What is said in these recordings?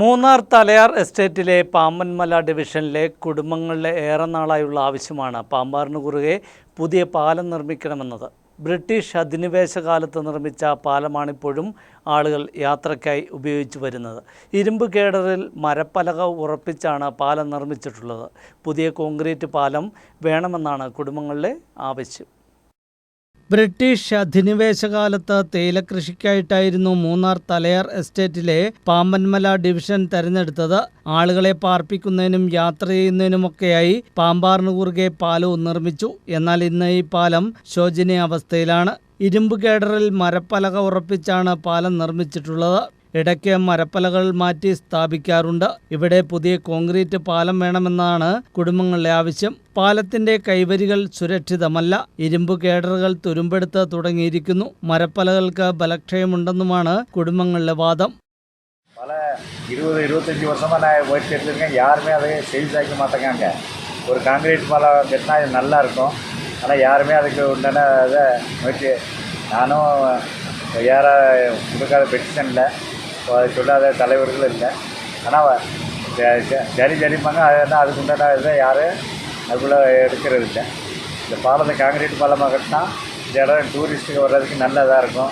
മൂന്നാർ തലയാർ എസ്റ്റേറ്റിലെ പാമ്പൻമല ഡിവിഷനിലെ കുടുംബങ്ങളിലെ ഏറെ നാളായുള്ള ആവശ്യമാണ്. പാമ്പാറിന് കുറുകെ പുതിയ പാലം നിർമ്മിക്കണമെന്നത്. ബ്രിട്ടീഷ് അധിനിവേശ കാലത്ത് നിർമ്മിച്ച പാലമാണിപ്പോഴും ആളുകൾ യാത്രയ്ക്കായി ഉപയോഗിച്ചു വരുന്നത്. ഇരുമ്പ് കേഡറിൽ മരപ്പലക ഉറപ്പിച്ചാണ് പാലം നിർമ്മിച്ചിട്ടുള്ളത്. പുതിയ കോൺക്രീറ്റ് പാലം വേണമെന്നാണ് കുടുംബങ്ങളിലെ ആവശ്യം. ബ്രിട്ടീഷ് അധിനിവേശകാലത്ത് തേയിലകൃഷിക്കായിട്ടായിരുന്നു മൂന്നാർ തലയാർ എസ്റ്റേറ്റിലെ പാമ്പൻമല ഡിവിഷൻ തെരഞ്ഞെടുത്തത്. ആളുകളെ പാർപ്പിക്കുന്നതിനും യാത്ര ചെയ്യുന്നതിനുമൊക്കെയായി പാമ്പാറിന് കുറുകെ പാലവും നിർമ്മിച്ചു. എന്നാൽ ഇന്ന് ഈ പാലം ശോചനീയ അവസ്ഥയിലാണ് ഇരുമ്പ് കേഡറിൽ മരപ്പലക ഉറപ്പിച്ചാണ് പാലം നിർമ്മിച്ചിട്ടുള്ളത്. ഇടയ്ക്ക് മരപ്പലകൾ മാറ്റി സ്ഥാപിക്കാറുണ്ട് ഇവിടെ പുതിയ കോൺക്രീറ്റ് പാലം വേണമെന്നാണ് കുടുംബങ്ങളുടെ ആവശ്യം പാലത്തിന്റെ കൈവരികൾ സുരക്ഷിതമല്ല ഇരുമ്പ് കേഡറുകൾ തുരുമ്പെടുത്ത് തുടങ്ങിയിരിക്കുന്നു മരപ്പലകൾക്ക് ബലക്ഷയമുണ്ടെന്നുമാണ് കുടുംബങ്ങളുടെ വാദം பல இருபது இருபத்தஞ்சி வருஷமாக நான் ஒயிட் இருக்கேன் யாருமே அதை சேல்ஸ் ஆக்க மாட்டேங்காங்க ஒரு காங்கிரீட் பாலம் கட்டினா இது நல்லா இருக்கும் ஆனால் யாருமே அதுக்கு உண்டான இதை முயற்சி நானும் யார கொடுக்காத பெட்டிஷன் இல்லை அதை சொல்லாத தலைவர்களும் இல்லை ஆனால் ஜலி ஜலிப்பாங்க அது அதுக்கு உண்டான இதை யாரும் அதுக்குள்ளே எடுக்கிறது இல்லை இந்த பாலத்தை காங்கிரீட் பாலமாக கட்டினா இந்த இடம் டூரிஸ்ட்டுக்கு வர்றதுக்கு நல்லதாக இருக்கும்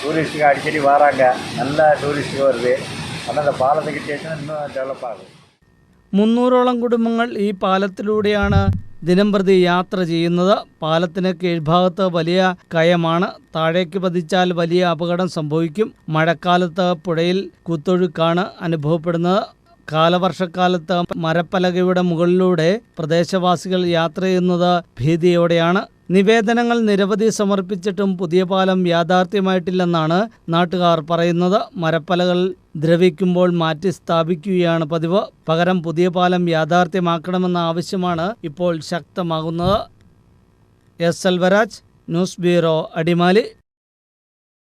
டூரிஸ்ட்டுக்கு அடிக்கடி வராங்க நல்ல டூரிஸ்ட்டுக்கு வருது ஆனால் இந்த பாலத்தை கிட்டேச்சுன்னா இன்னும் டெவலப் ஆகும் മുന്നൂറോളം കുടുംബങ്ങൾ ഈ പാലത്തിലൂടെയാണ് ദിനംപ്രതി യാത്ര ചെയ്യുന്നത് പാലത്തിന് കീഴ്ഭാഗത്ത് വലിയ കയമാണ്. താഴേക്ക് പതിച്ചാൽ വലിയ അപകടം സംഭവിക്കും. മഴക്കാലത്ത് പുഴയിൽ കുത്തൊഴുക്കാണ് അനുഭവപ്പെടുന്നത്. കാലവർഷക്കാലത്ത് മരപ്പലകയുടെ മുകളിലൂടെ പ്രദേശവാസികൾ യാത്ര ചെയ്യുന്നത് ഭീതിയോടെയാണ്. നിവേദനങ്ങൾ നിരവധി സമർപ്പിച്ചിട്ടും പുതിയ പാലം യാഥാർത്ഥ്യമായിട്ടില്ലെന്നാണ് നാട്ടുകാർ പറയുന്നത്. മരപ്പലകൾ ദ്രവിക്കുമ്പോൾ മാറ്റി സ്ഥാപിക്കുകയാണ് പതിവ്. പകരം പുതിയ പാലം യാഥാർത്ഥ്യമാക്കണമെന്ന ആവശ്യമാണ് ഇപ്പോൾ ശക്തമാകുന്നത്. S. Elvaraj news bureau Adimali.